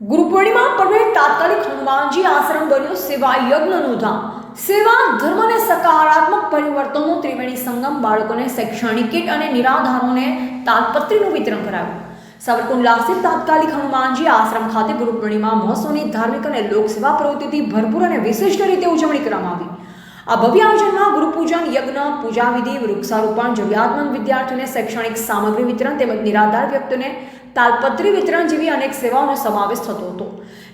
ગુરુ પર્વે તાત્કાલિક હનુમાનજી આશ્રમ બન્યો સેવા યજ્ઞનું ધામ. સેવા ધર્મ અને સકારાત્મક પરિવર્તનનો ત્રિવેણી સંગમ બાળકોને શૈક્ષણિક કીટ અને નિરાધારોને તાલપત્રીનું વિતરણ કરાયું સાવરકુંડલા સ્થિત તાત્કાલિક હનુમાનજી આશ્રમ ખાતે ગુરુ પૂર્ણિમા મહોત્સવની ધાર્મિક અને લોકસેવા પ્રવૃત્તિથી ભરપૂર અને વિશિષ્ટ રીતે ઉજવણી કરવામાં આવી. આ ભવ્ય આયોજનમાં ગુરુપૂજન, યજ્ઞ, પૂજાવિધિ, વૃક્ષારોપણ, જરૂરિયાતમંદ વિદ્યાર્થીઓને શૈક્ષણિક સામગ્રી વિતરણ તેમજ નિરાધાર વ્યક્તિઓને તાલપત્રી વિતરણ જેવી અનેક સેવાઓનો સમાવેશ થતો હતો.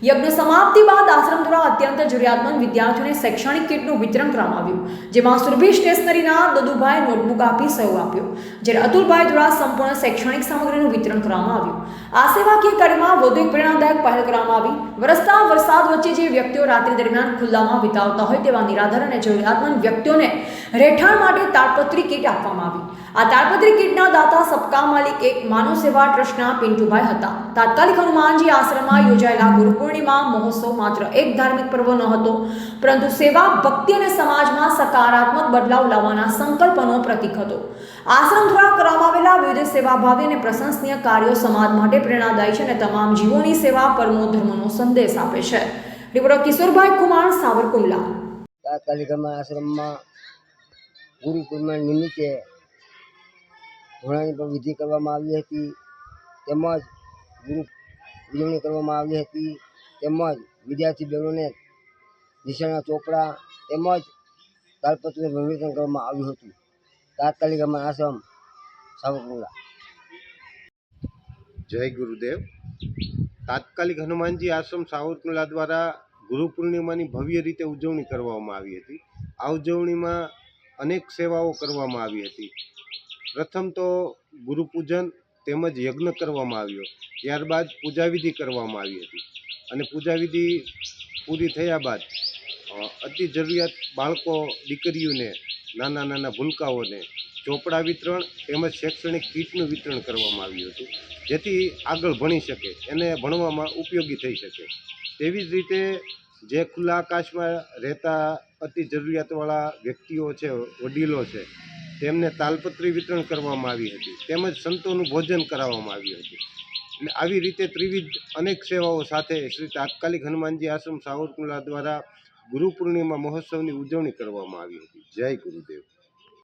યજ્ઞ સમાપ્તિ બાદ આશ્રમ દ્વારા અત્યંત જરૂરિયાતમંદ વિદ્યાર્થીઓને શૈક્ષણિક કીટનું વિતરણ કરવામાં આવ્યું, જેમાં સુરભી સ્ટેશનરીના દદુભાઈ નોટબુક આપી સહયોગ આપ્યો, જ્યારે અતુલભાઈ દ્વારા સંપૂર્ણ શૈક્ષણિક સામગ્રીનું વિતરણ કરવામાં આવ્યું. આ સેવાકીય કાર્યમાં વધુ એક પ્રેરણાદાયક પહેલ કરવામાં આવી. વરસતા વરસાદ વચ્ચે જે વ્યક્તિઓ રાત્રિ દરમિયાન ખુલ્લામાં વિતાવતા હોય તેવા નિરાધાર અને જરૂરિયાતમંદ વ્યક્તિઓને રહેઠાણ માટે તાડપત્રી કીટ આપવામાં આવી. આ તાડપત્રી કીટના દાતા સબકા માલિક એક માનવ સેવા ટ્રસ્ટના પિન્ટુભાઈ હતા. તાત્કાલિક હનુમાનજી આશ્રમમાં યોજાયેલા ગુરુ પૂર્ણિમા મહોત્સવ માત્ર એક ધાર્મિક પર્વ ન હતો, પરંતુ સેવા, ભક્તિ અને સમાજમાં સકારાત્મક બદલાવ લાવવાના સંકલ્પનો પ્રતીક હતો. આશ્રમ દ્વારા કરવામાં આવેલા વિવિધ સેવાભાવી અને પ્રશંસનીય કાર્યો સમાજ માટે પ્રેરણાદાયી છે અને તમામ જીવોની સેવા પરમો ધર્મનો સંદેશ આપે છે. રિપોર્ટર કિશોરભાઈ કુમાર, સાવરકુંડલા. તાત્કાલિક આશ્રમમાં ગુરુ પૂર્ણિમા નિમિત્તે ઘોડાની પણ વિધિ કરવામાં આવી હતી. તેમજ ગુરુ ઉજવણી કરવામાં આવી હતી. તેમજ વિદ્યાર્થી બહેનોને નિશાળના ચોપડા તેમજ તાલપત્રનું વિવેચન કરવામાં આવ્યું હતું. તાત્કાલિક અમારા આશ્રમ સાવકુંડા જય ગુરુદેવ. તાત્કાલિક હનુમાનજી આશ્રમ સાવરકુંડલા દ્વારા ગુરુ પૂર્ણિમાની ભવ્ય રીતે ઉજવણી કરવામાં આવી હતી. આ ઉજવણીમાં અનેક સેવાઓ કરવામાં આવી હતી. પ્રથમ તો ગુરુપૂજન તેમજ યજ્ઞ કરવામાં આવ્યો. ત્યારબાદ પૂજાવિધિ કરવામાં આવી હતી. અને પૂજાવિધિ પૂરી થયા બાદ અતિ જરૂરિયાત બાળકો, દીકરીઓને, નાના નાના ભૂલકાઓને ચોપડા વિતરણ તેમજ શૈક્ષણિક કીટનું વિતરણ કરવામાં આવ્યું હતું. જેથી આગળ ભણી શકે, એને ભણવામાં ઉપયોગી થઈ શકે. તેવી જ રીતે જે ખુલ્લા આકાશમાં રહેતા અતિ જરૂરિયાતવાળા વ્યક્તિઓ છે, વડીલો છે તેમને તાલપત્રી વિતરણ કરવામાં આવી હતી. તેમજ સંતોનું ભોજન કરાવવામાં આવ્યું હતું. એટલે આવી રીતે ત્રિવિધ અનેક સેવાઓ સાથે શ્રી તાત્કાલિક હનુમાનજી આશ્રમ સાવરકુંડલા દ્વારા ગુરુ પૂર્ણિમા મહોત્સવની ઉજવણી કરવામાં આવી હતી. જય ગુરુદેવ.